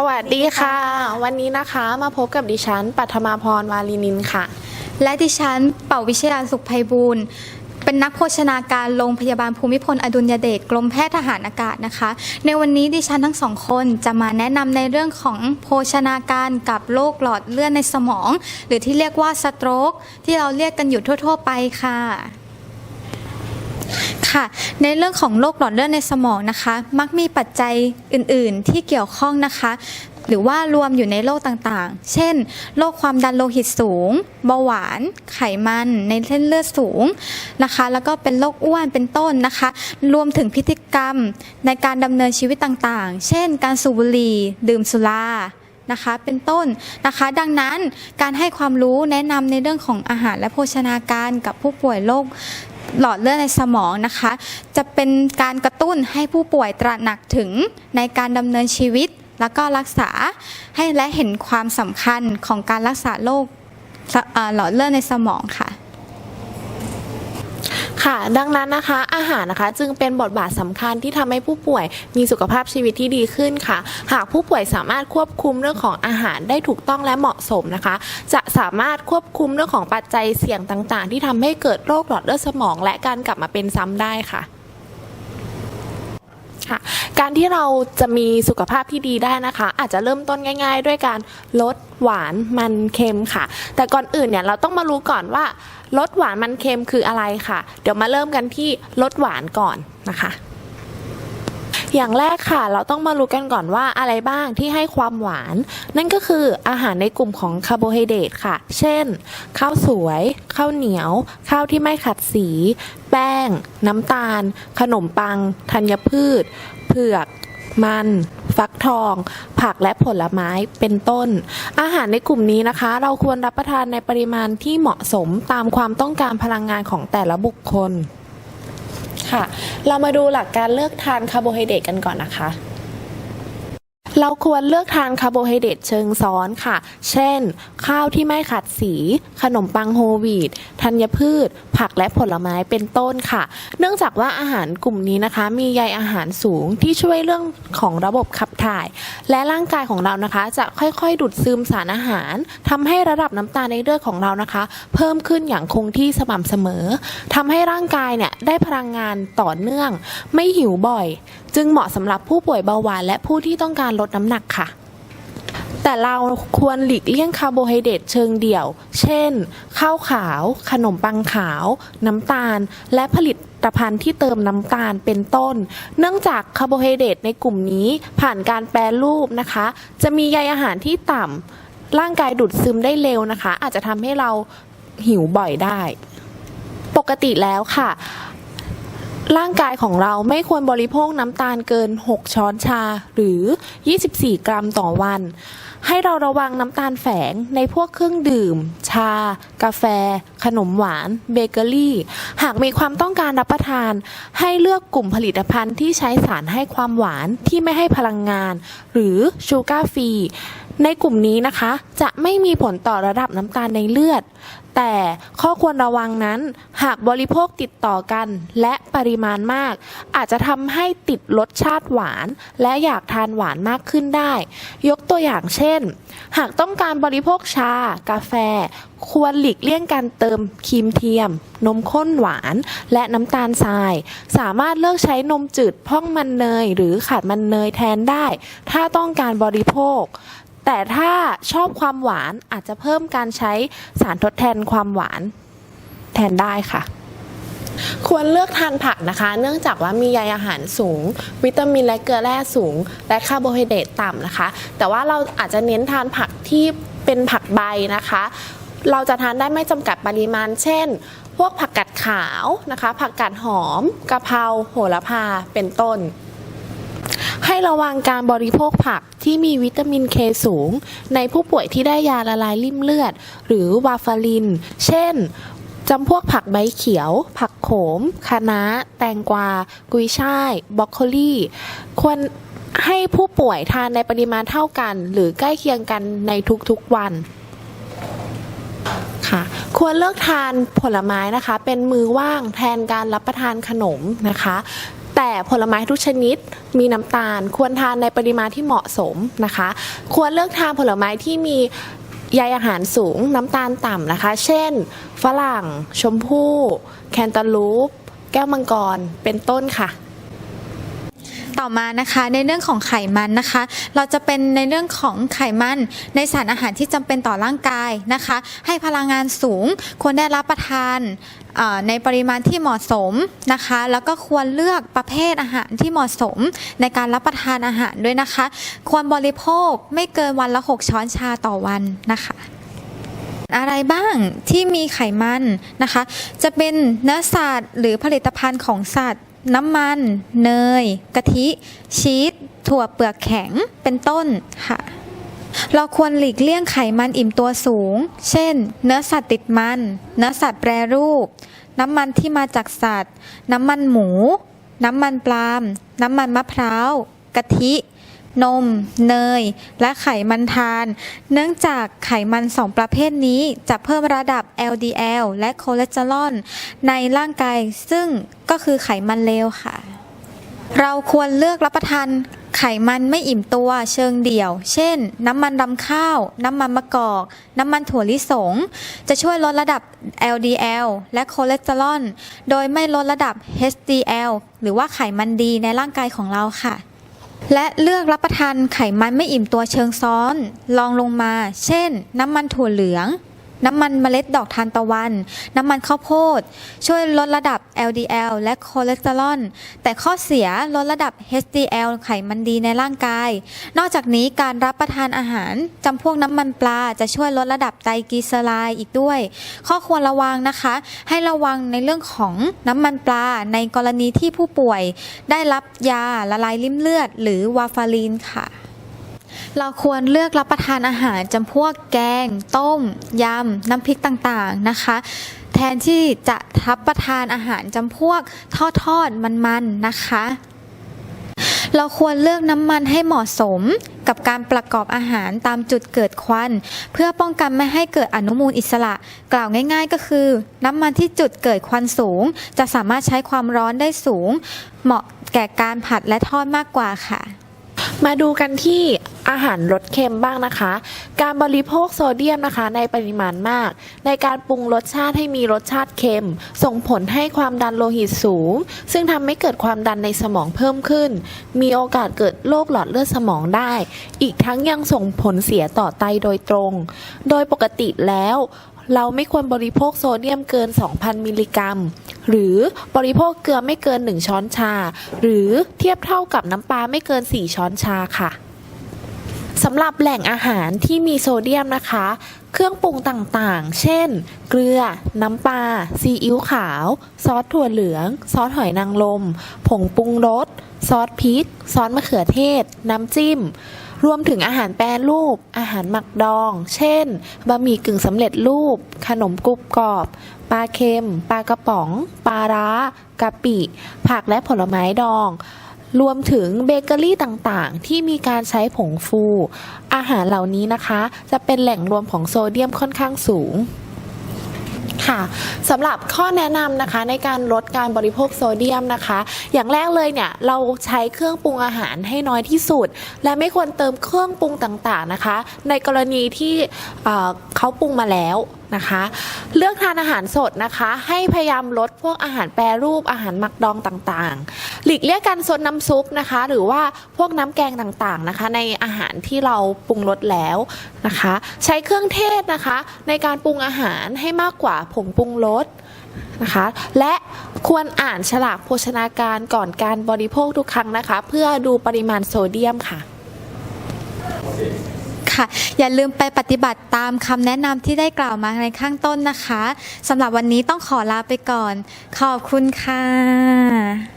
สวัสดีค่ะ วันนี้นะคะมาพบกับดิฉันปัทมาพรวาลีนินค่ะ และดิฉันเป่าวิชยาสุขภัยบูรณ์เป็นนักโภชนาการโรงพยาบาลภูมิพลอดุลยเดชกรมแพทย์ทหารอากาศนะคะ ในวันนี้ดิฉันทั้งสองคนจะมาแนะนำในเรื่องของโภชนาการกับโรคหลอดเลือดในสมอง หรือที่เรียกว่าสโตรกที่เราเรียกกันอยู่ทั่ว ๆ ไปค่ะ ค่ะ ในเรื่องของโรคหลอดเลือดในสมองนะคะ มักมีปัจจัยอื่น ๆ ที่เกี่ยวข้องนะคะ หรือว่ารวมอยู่ในโรคต่างๆ เช่น โรคความดันโลหิตสูง เบาหวาน ไขมัน ในเส้นเลือดสูงนะคะ แล้วก็เป็นโรคอ้วน เป็นต้นนะคะ รวมถึงพฤติกรรมในการดำเนินชีวิตต่างๆ เช่น การสูบบุหรี่ ดื่มสุรานะคะเป็นต้นนะคะ ดังนั้นการให้ความรู้แนะนำในเรื่องของอาหารและโภชนาการกับผู้ป่วยโรค หลอดเลือดในสมองนะคะ จะเป็นการกระตุ้นให้ผู้ป่วยตระหนักถึงในการดำเนินชีวิต แล้วก็รักษาให้และเห็นความสำคัญของการรักษาโรคหลอดเลือดในสมองค่ะ ค่ะ ดังนั้นนะคะอาหารนะคะจึงเป็นบทบาทสำคัญที่ทำให้ผู้ป่วยมีสุขภาพชีวิตที่ดีขึ้นค่ะ หากผู้ป่วยสามารถควบคุมเรื่องของอาหารได้ถูกต้องและเหมาะสมนะคะ จะสามารถควบคุมเรื่องของปัจจัยเสี่ยงต่าง ๆ ที่ทำให้เกิดโรคหลอดเลือดสมอง และการกลับมาเป็นซ้ำได้ค่ะค่ะการที่เราจะมีสุขภาพที่ดีได้นะคะ อาจจะเริ่มต้นง่าย ๆ ด้วยการลดหวานมันเค็มค่ะ แต่ก่อนอื่นเนี่ยเราต้องมารู้ก่อนว่า ลดหวานมันเค็มคืออะไรค่ะ เดี๋ยวมาเริ่มกันที่ลดหวานก่อนนะคะ อย่างแรกค่ะ เราต้องมารู้กันก่อนว่าอะไรบ้างที่ให้ความหวาน นั่นก็คืออาหารในกลุ่มของคาร์โบไฮเดรตค่ะ เช่น ข้าวสวย ข้าวเหนียว ข้าวที่ไม่ขัดสี แป้ง น้ำตาล ขนมปัง ธัญพืช เผือก มัน ฟักทอง ผักและผลไม้เป็นต้น อาหารในกลุ่มนี้นะคะ เราควรรับประทานในปริมาณที่เหมาะสมตามความต้องการพลังงานของแต่ละบุคคล ค่ะ เรามาดูหลักการเลือกทานคาร์โบไฮเดรตกันก่อนนะคะ เราควรเลือกทานคาร์โบไฮเดรตเชิงซ้อนค่ะ เช่น ข้าวที่ไม่ขัดสี ขนมปังโฮลวีตธัญพืช ผักและผลไม้เป็นต้นค่ะ เนื่องจากว่าอาหารกลุ่มนี้นะคะ มีใยอาหารสูงที่ช่วยเรื่องของระบบขับถ่าย และร่างกายของเรานะคะ จะค่อยๆ ดูดซึมสารอาหารทำให้ระดับน้ำตาลในเลือดของเรานะคะ เพิ่มขึ้นอย่างคงที่สม่ำเสมอทำให้ร่างกายเนี่ยได้พลังงานต่อเนื่อง ไม่หิวบ่อยจึงเหมาะสำหรับผู้ป่วยเบาหวานและผู้ที่ต้องการลดน้ำหนักค่ะ แต่เราควรหลีกเลี่ยงคาร์โบไฮเดรตเชิงเดี่ยว เช่น ข้าวขาว ขนมปังขาว น้ำตาล และผลิตภัณฑ์ที่เติมน้ำตาลเป็นต้น เนื่องจากคาร์โบไฮเดรตในกลุ่มนี้ผ่านการแปรรูปนะคะ จะมีใยอาหารที่ต่ำร่างกายดูดซึมได้เร็วนะคะ อาจจะทำให้เราหิวบ่อยได้ ปกติแล้วค่ะ ร่างกายของเราไม่ควรบริโภคน้ำตาลเกิน 6 ช้อนชาหรือ 24 กรัมต่อวัน ให้เราระวังน้ำตาลแฝงในพวกเครื่องดื่ม ชา กาแฟ ขนมหวาน เบเกอรี่ หากมีความต้องการรับประทาน ให้เลือกกลุ่มผลิตภัณฑ์ที่ใช้สารให้ความหวานที่ไม่ให้พลังงาน หรือชูการ์ฟรี ในกลุ่มนี้นะคะ จะไม่มีผลต่อระดับน้ำตาลในเลือด แต่ข้อควรระวังนั้น หากบริโภคติดต่อกันและปริมาณมาก อาจจะทำให้ติดรสชาติหวาน และอยากทานหวานมากขึ้นได้ ยกตัวอย่างเช่น หากต้องการบริโภคชา กาแฟ ควรหลีกเลี่ยงการเติมครีมเทียม นมข้นหวาน และน้ำตาลทราย สามารถเลือกใช้นมจืดพ่องมันเนย หรือขาดมันเนยแทนได้ ถ้าต้องการบริโภค แต่ถ้าชอบความหวานอาจจะเพิ่มการใช้สารทดแทนความหวานแทนได้ค่ะควรเลือกทานผักนะคะ เนื่องจากว่ามีใยอาหารสูง วิตามินและเกลือแร่สูง และคาร์โบไฮเดรตต่ำนะคะ แต่ว่าเราอาจจะเน้นทานผักที่เป็นผักใบนะคะ เราจะทานได้ไม่จำกัดปริมาณ เช่น พวกผักกาดขาวนะคะ ผักกาดหอมกะเพราโหระพาเป็นต้น ให้ระวังการบริโภคผักที่มีวิตามินเคสูง ในผู้ป่วยที่ได้ยาละลายริ่มเลือด หรือวาฟาริน เช่นจำพวกผักใบเขียว ผักโขม คะน้า แตงกวา กุยช่าย บรอกโคลีควรให้ผู้ป่วยทานในปริมาณเท่ากัน หรือใกล้เคียงกันในทุกๆวันค่ะควรเลือกทานผลไม้นะคะ เป็นมือว่างแทนการรับประทานขนมนะคะ แต่ผลไม้ทุกชนิดมีน้ำตาล ควรทานในปริมาณที่เหมาะสมนะคะ ควรเลือกทานผลไม้ที่มีใยอาหารสูงน้ำตาลต่ำนะคะ เช่น ฝรั่ง ชมพู่ แคนตาลูป แก้วมังกร เป็นต้นค่ะ ต่อมานะคะในเรื่องของไขมันนะคะ เราจะเป็นในเรื่องของไขมันในสารอาหารที่จำเป็นต่อร่างกายนะคะ ให้พลังงานสูงควรได้รับประทานในปริมาณที่เหมาะสมนะคะ แล้วก็ควรเลือกประเภทอาหารที่เหมาะสมในการรับประทานอาหารด้วยนะคะ ควรบริโภคไม่เกินวันละ 6 ช้อนชาต่อวันนะคะอะไรบ้างที่มีไขมันนะคะ จะเป็นเนื้อสัตว์หรือผลิตภัณฑ์ของสัตว์ น้ำมัน เนย กะทิ ชีส ถั่วเปลือกแข็ง เป็นต้นค่ะ เราควรหลีกเลี่ยงไขมันอิ่มตัวสูง เช่น เนื้อสัตว์ติดมัน เนื้อสัตว์แปรรูป น้ำมันที่มาจากสัตว์ น้ำมันหมู น้ำมันปาล์มน้ำมันมะพร้าว กะทิ นม เนย และไขมันทาน เนื่องจากไขมันสองประเภทนี้จะเพิ่มระดับ LDL และคอเลสเตอรอลในร่างกาย ซึ่งก็คือไขมันเลวค่ะ เราควรเลือกรับประทานไขมันไม่อิ่มตัวเชิงเดี่ยว เช่น น้ำมันรำข้าว น้ำมันมะกอก น้ำมันถั่วลิสง จะช่วยลดระดับ LDL และคอเลสเตอรอล โดยไม่ลดระดับ HDL หรือว่าไขมันดีในร่างกายของเราค่ะ และเลือกรับประทานไขมันไม่อิ่มตัวเชิงซ้อน ลองลงมา เช่น น้ำมันถั่วเหลือง น้ำมันเมล็ดดอกทานตะวัน น้ำมันข้าวโพด ช่วยลดระดับ LDL และคอเลสเตอรอล แต่ข้อเสียลดระดับ HDL ไขมันดีในร่างกาย นอกจากนี้การรับประทานอาหารจำพวกน้ำมันปลาจะช่วยลดระดับไตรกลีเซอไรด์อีกด้วย ข้อควรระวังนะคะ ให้ระวังในเรื่องของน้ำมันปลาในกรณีที่ผู้ป่วย ได้รับยาละลายริ่มเลือด หรือวาฟารินค่ะ เราควรเลือกรับประทานอาหารจำพวกแกง ต้ม ยำ น้ำพริกต่างๆนะคะ แทนที่จะรับประทานอาหารจำพวกทอดทอดๆมันๆนะคะ เราควรเลือกน้ำมันให้เหมาะสมกับการประกอบอาหารตามจุดเกิดควัน เพื่อป้องกันไม่ให้เกิดอนุมูลอิสระ กล่าวง่าย ๆ ก็คือ น้ำมันที่จุดเกิดควันสูง จะสามารถใช้ความร้อนได้สูง เหมาะแก่การผัดและทอดมากกว่าค่ะ มาดูกันที่ อาหารรสเค็มบ้างนะคะ การบริโภคโซเดียมนะคะ ในปริมาณมาก ในการปรุงรสชาติให้มีรสชาติเค็ม ส่งผลให้ความดันโลหิตสูง ซึ่งทำให้เกิดความดันในสมองเพิ่มขึ้น มีโอกาสเกิดโรคหลอดเลือดสมองได้ อีกทั้งยังส่งผลเสียต่อไตโดยตรง โดยปกติแล้วเราไม่ควรบริโภคโซเดียมเกิน 2,000 มิลลิกรัม หรือบริโภคเกลือไม่เกิน 1 ช้อนชา หรือเทียบเท่ากับน้ำปลาไม่เกิน 4 ช้อนชาค่ะ สำหรับแหล่งอาหารที่มีโซเดียมนะคะ เครื่องปรุงต่างๆ เช่น เกลือ น้ำปลา ซีอิ๊วขาว ซอสถั่วเหลือง ซอสหอยนางรม ผงปรุงรส ซอสพริก ซอสมะเขือเทศ น้ำจิ้ม รวมถึงอาหารแปรรูป อาหารหมักดอง เช่น บะหมี่กึ่งสำเร็จรูป ขนมกรุบกรอบ ปลาเค็ม ปลากระป๋อง ปลาร้า กะปิ ผักและผลไม้ดอง รวมถึงเบเกอรี่ต่างๆ ที่มีการใช้ผงฟู อาหารเหล่านี้นะคะ จะเป็นแหล่งรวมของโซเดียมค่อนข้างสูงค่ะสำหรับข้อแนะนำนะคะในการลดการบริโภคโซเดียมนะคะ อย่างแรกเลยเนี่ยเราใช้เครื่องปรุงอาหารให้น้อยที่สุด และไม่ควรเติมเครื่องปรุงต่างๆนะคะ ในกรณีที่เเขาปรุงมาแล้วนะคะ เลือกทานอาหารสดนะคะ ให้พยายามลดพวกอาหารแปรรูปอาหารหมักดองต่างๆ หลีกเลี่ยงการซดน้ำซุปนะคะ หรือว่าพวกน้ำแกงต่างๆนะคะ ในอาหารที่เราปรุงรสแล้วนะคะ ใช้เครื่องเทศนะคะ ในการปรุงอาหารให้มากกว่าผงปรุงรสนะคะ และควรอ่านฉลากโภชนาการก่อนการบริโภคทุกครั้งนะคะ เพื่อดูปริมาณโซเดียมค่ะ ค่ะ อย่าลืมไปปฏิบัติตามคำแนะนำที่ได้กล่าวมาในข้างต้นนะคะสำหรับวันนี้ต้องขอลาไปก่อน ขอบคุณค่ะ